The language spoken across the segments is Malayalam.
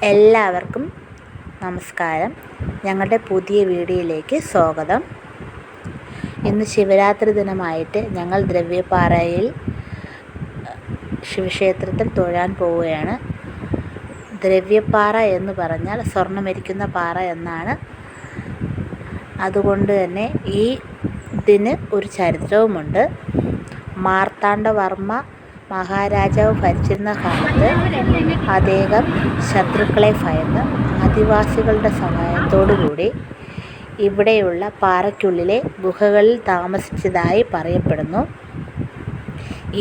എല്ലാവർക്കും നമസ്കാരം. ഞങ്ങളുടെ പുതിയ വീഡിയോയിലേക്ക് സ്വാഗതം. ഇന്ന് ശിവരാത്രി ദിനമായിട്ട് ഞങ്ങൾ ദ്രവ്യപാറയിൽ ശിവക്ഷേത്രത്തിൽ തൊഴാൻ പോവുകയാണ്. ദ്രവ്യപ്പാറ എന്ന് പറഞ്ഞാൽ സ്വർണമരിക്കുന്ന പാറ എന്നാണ്. അതുകൊണ്ട് തന്നെ ഈ ഇതിന് ഒരു ചരിത്രവുമുണ്ട്. മാർത്താണ്ഡവർമ്മ മഹാരാജാവ് ഭരിച്ചിരുന്ന കാലത്ത് അദ്ദേഹം ശത്രുക്കളെ ഭയന്ന് ആദിവാസികളുടെ സഹായത്തോടുകൂടി ഇവിടെയുള്ള പാറയ്ക്കുള്ളിലെ ഗുഹകളിൽ താമസിച്ചതായി പറയപ്പെടുന്നു.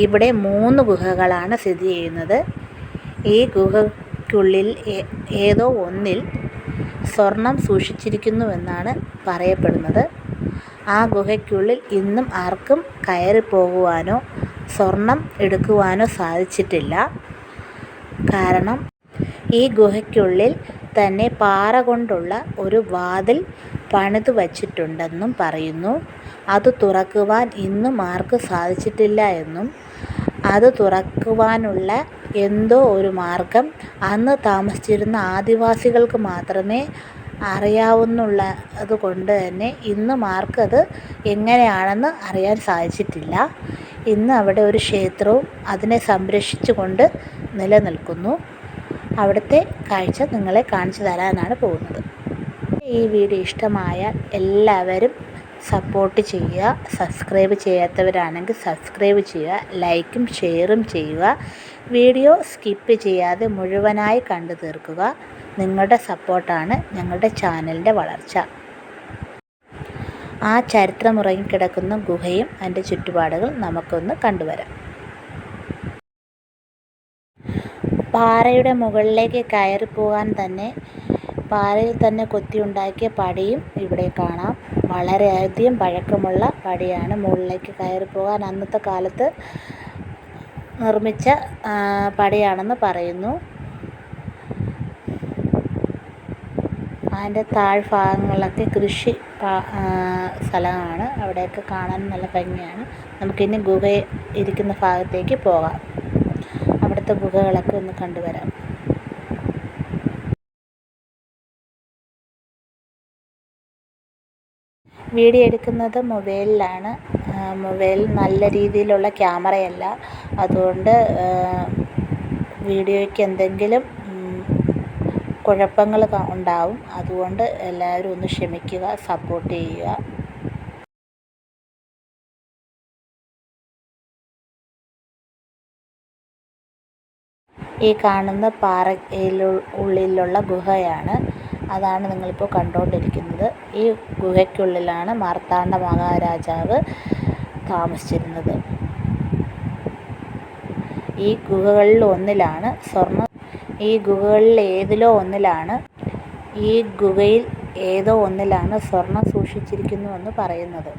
ഇവിടെ മൂന്ന് ഗുഹകളാണ് സ്ഥിതി ചെയ്യുന്നത്. ഈ ഗുഹയ്ക്കുള്ളിൽ ഏതോ ഒന്നിൽ സ്വർണം സൂക്ഷിച്ചിരിക്കുന്നുവെന്നാണ് പറയപ്പെടുന്നത്. ആ ഗുഹയ്ക്കുള്ളിൽ ഇന്നും ആർക്കും കയറി പോകുവാനോ സ്വർണം എടുക്കുവാനോ സാധിച്ചിട്ടില്ല. കാരണം ഈ ഗുഹയ്ക്കുള്ളിൽ തന്നെ പാറ കൊണ്ടുള്ള ഒരു വാതിൽ പണിതു വച്ചിട്ടുണ്ടെന്നും പറയുന്നു. അത് തുറക്കുവാൻ ഇന്നും ആർക്കും സാധിച്ചിട്ടില്ല എന്നും അത് തുറക്കുവാനുള്ള എന്തോ ഒരു മാർഗം അന്ന് താമസിച്ചിരുന്ന ആദിവാസികൾക്ക് മാത്രമേ അറിയാവുന്നുള്ളത് അതുകൊണ്ട് തന്നെ ഇന്ന് മാർക്കത് എങ്ങനെയാണെന്ന് അറിയാൻ സാധിച്ചിട്ടില്ല. ഇന്ന് അവിടെ ഒരു ക്ഷേത്രവും അതിനെ സംരക്ഷിച്ചുകൊണ്ട് നിലനിൽക്കുന്നു. അവിടുത്തെ കാഴ്ച നിങ്ങളെ കാണിച്ചു തരാനാണ് പോകുന്നത്. ഈ വീഡിയോ ഇഷ്ടമായാൽ എല്ലാവരും സപ്പോർട്ട് ചെയ്യുക സബ്സ്ക്രൈബ് ചെയ്യാത്തവരാണെങ്കിൽ സബ്സ്ക്രൈബ് ചെയ്യുക ലൈക്കും ഷെയറും ചെയ്യുക. വീഡിയോ സ്കിപ്പ് ചെയ്യാതെ മുഴുവനായി കണ്ടു തീർക്കുക. നിങ്ങളുടെ സപ്പോർട്ടാണ് ഞങ്ങളുടെ ചാനലിന്റെ വളർച്ച. ആ ചരിത്രമുറങ്ങി കിടക്കുന്ന ഗുഹയും അതിന്റെ ചുറ്റുപാടുകൾ നമുക്കൊന്ന് കണ്ടുവരാം. പാറയുടെ മുകളിലേക്ക് കയറി പോകാൻ തന്നെ പാറയിൽ തന്നെ കൊത്തിയുണ്ടാക്കിയ പടിയും ഇവിടെ കാണാം. വളരെയധികം പഴക്കമുള്ള പടിയാണ് മുകളിലേക്ക് കയറി പോകാൻ അന്നത്തെ കാലത്ത് നിർമ്മിച്ച പടിയാണെന്ന് പറയുന്നു. അതിന്റെ താഴ്ഭാഗങ്ങളിലൊക്കെ കൃഷി സ്ഥലമാണ്. അവിടെയൊക്കെ കാണാൻ നല്ല ഭംഗിയാണ്. നമുക്കിനി ഗുഹ ഇരിക്കുന്ന ഭാഗത്തേക്ക് പോകാം. അവിടുത്തെ ഗുഹകളൊക്കെ ഒന്ന് കണ്ടുവരാം. വീഡിയോ എടുക്കുന്നത് മൊബൈലിലാണ്. മൊബൈൽ നല്ല രീതിയിലുള്ള ക്യാമറയല്ല. അതുകൊണ്ട് വീഡിയോയ്ക്ക് എന്തെങ്കിലും കുഴപ്പങ്ങൾ ഉണ്ടാവും. അതുകൊണ്ട് എല്ലാവരും ഒന്ന് ക്ഷമിക്കുക സപ്പോർട്ട് ചെയ്യുക. ഈ കാണുന്ന പാറയിലുള്ളിലുള്ള ഗുഹയാണ്. അതാണ് നിങ്ങളിപ്പോൾ കണ്ടുകൊണ്ടിരിക്കുന്നത് ഈ ഗുഹയ്ക്കുള്ളിലാണ് മാർത്താണ്ഡ മഹാരാജാവ് താമസിച്ചിരുന്നത്. ഈ ഗുഹകളിൽ ഒന്നിലാണ് സ്വർണ ഈ ഗുഹകളിൽ ഏതിലോ ഒന്നിലാണ് ഈ ഗുഹയിൽ ഏതോ ഒന്നിലാണ് സ്വർണം സൂക്ഷിച്ചിരിക്കുന്നുവെന്ന് പറയുന്നത്.